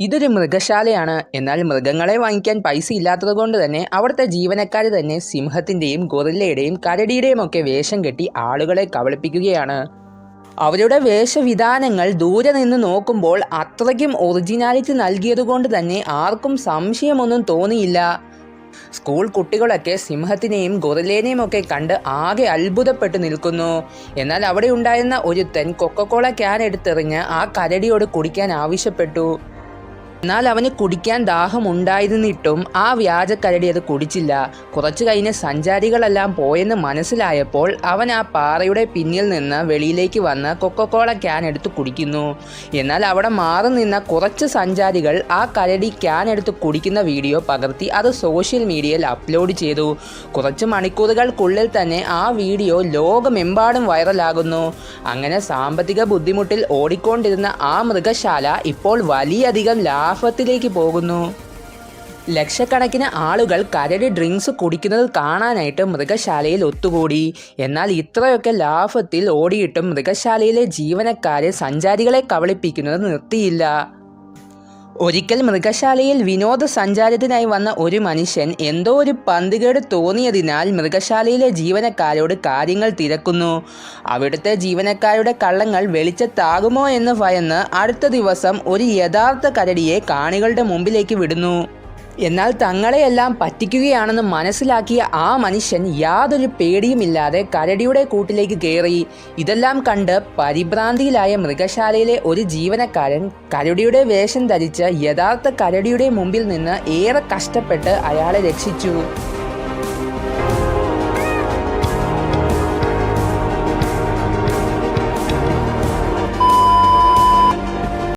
ഇതൊരു മൃഗശാലയാണ്. എന്നാൽ മൃഗങ്ങളെ വാങ്ങിക്കാൻ പൈസ ഇല്ലാത്തത് കൊണ്ട് തന്നെ അവിടുത്തെ ജീവനക്കാർ തന്നെ സിംഹത്തിന്റെയും ഗൊറില്ലയുടെയും കരടിയുടെയും ഒക്കെ വേഷം കെട്ടി ആളുകളെ കബളിപ്പിക്കുകയാണ്. അവരുടെ വേഷവിധാനങ്ങൾ ദൂരെ നിന്ന് നോക്കുമ്പോൾ അത്രയ്ക്കും ഒറിജിനാലിറ്റി നൽകിയതുകൊണ്ട് തന്നെ ആർക്കും സംശയമൊന്നും തോന്നിയില്ല. സ്കൂൾ കുട്ടികളൊക്കെ സിംഹത്തിനെയും ഗൊറിലേനെയും ഒക്കെ കണ്ട് ആകെ അത്ഭുതപ്പെട്ട് നിൽക്കുന്നു. എന്നാൽ അവിടെ ഉണ്ടായിരുന്ന ഒരുത്തൻ കൊക്കക്കോള ക്യാൻ എടുത്തെറിഞ്ഞ് ആ കരടിയോട് കുടിക്കാൻ ആവശ്യപ്പെട്ടു. എന്നാൽ അവന് കുടിക്കാൻ ദാഹം ദാഹമുണ്ടായിരുന്നിട്ടും ആ വ്യാജക്കരടി അത് കുടിച്ചില്ല. കുറച്ചു കഴിഞ്ഞ് സഞ്ചാരികളെല്ലാം പോയെന്ന് മനസ്സിലായപ്പോൾ അവൻ ആ പാറയുടെ പിന്നിൽ നിന്ന് വെളിയിലേക്ക് വന്ന് കൊക്കക്കോള ക്യാൻ എടുത്ത് കുടിക്കുന്നു. എന്നാൽ അവിടെ മാറി നിന്ന കുറച്ച് സഞ്ചാരികൾ ആ കരടി ക്യാൻ എടുത്ത് കുടിക്കുന്ന വീഡിയോ പകർത്തി അത് സോഷ്യൽ മീഡിയയിൽ അപ്ലോഡ് ചെയ്തു. കുറച്ച് മണിക്കൂറുകൾക്കുള്ളിൽ തന്നെ ആ വീഡിയോ ലോകമെമ്പാടും വൈറലാകുന്നു. അങ്ങനെ സാമ്പത്തിക ബുദ്ധിമുട്ടിൽ ഓടിക്കൊണ്ടിരുന്ന ആ മൃഗശാല ഇപ്പോൾ വലിയധികം ലാഭത്തിലേക്ക് പോകുന്നു. ലക്ഷക്കണക്കിന് ആളുകൾ കരടി ഡ്രിങ്ക്സ് കുടിക്കുന്നത് കാണാനായിട്ട് മൃഗശാലയിൽ ഒത്തുകൂടി. എന്നാൽ ഇത്രയൊക്കെ ലാഭത്തിൽ ഓടിയിട്ടും മൃഗശാലയിലെ ജീവനക്കാരെ സഞ്ചാരികളെ കബളിപ്പിക്കുന്നത് നിർത്തിയില്ല. ഒരിക്കൽ മൃഗശാലയിൽ വിനോദസഞ്ചാരത്തിനായി വന്ന ഒരു മനുഷ്യൻ എന്തോ ഒരു പന്തുകേട് തോന്നിയതിനാൽ മൃഗശാലയിലെ ജീവനക്കാരോട് കാര്യങ്ങൾ തിരക്കുന്നു. അവിടുത്തെ ജീവനക്കാരുടെ കള്ളങ്ങൾ വെളിച്ചത്താകുമോ എന്ന് ഭയന്ന് അടുത്ത ദിവസം ഒരു യഥാർത്ഥ കരടിയെ കാണികളുടെ മുമ്പിലേക്ക് വിടുന്നു. എന്നാൽ തങ്ങളെയെല്ലാം പറ്റിക്കുകയാണെന്ന് മനസ്സിലാക്കിയ ആ മനുഷ്യൻ യാതൊരു പേടിയുമില്ലാതെ കരടിയുടെ കൂട്ടിലേക്ക് കയറി. ഇതെല്ലാം കണ്ട് പരിഭ്രാന്തിയിലായ മൃഗശാലയിലെ ഒരു ജീവനക്കാരൻ കരടിയുടെ വേഷം ധരിച്ച് യഥാർത്ഥ കരടിയുടെ മുമ്പിൽ നിന്ന് ഏറെ കഷ്ടപ്പെട്ട് അയാളെ രക്ഷിച്ചു.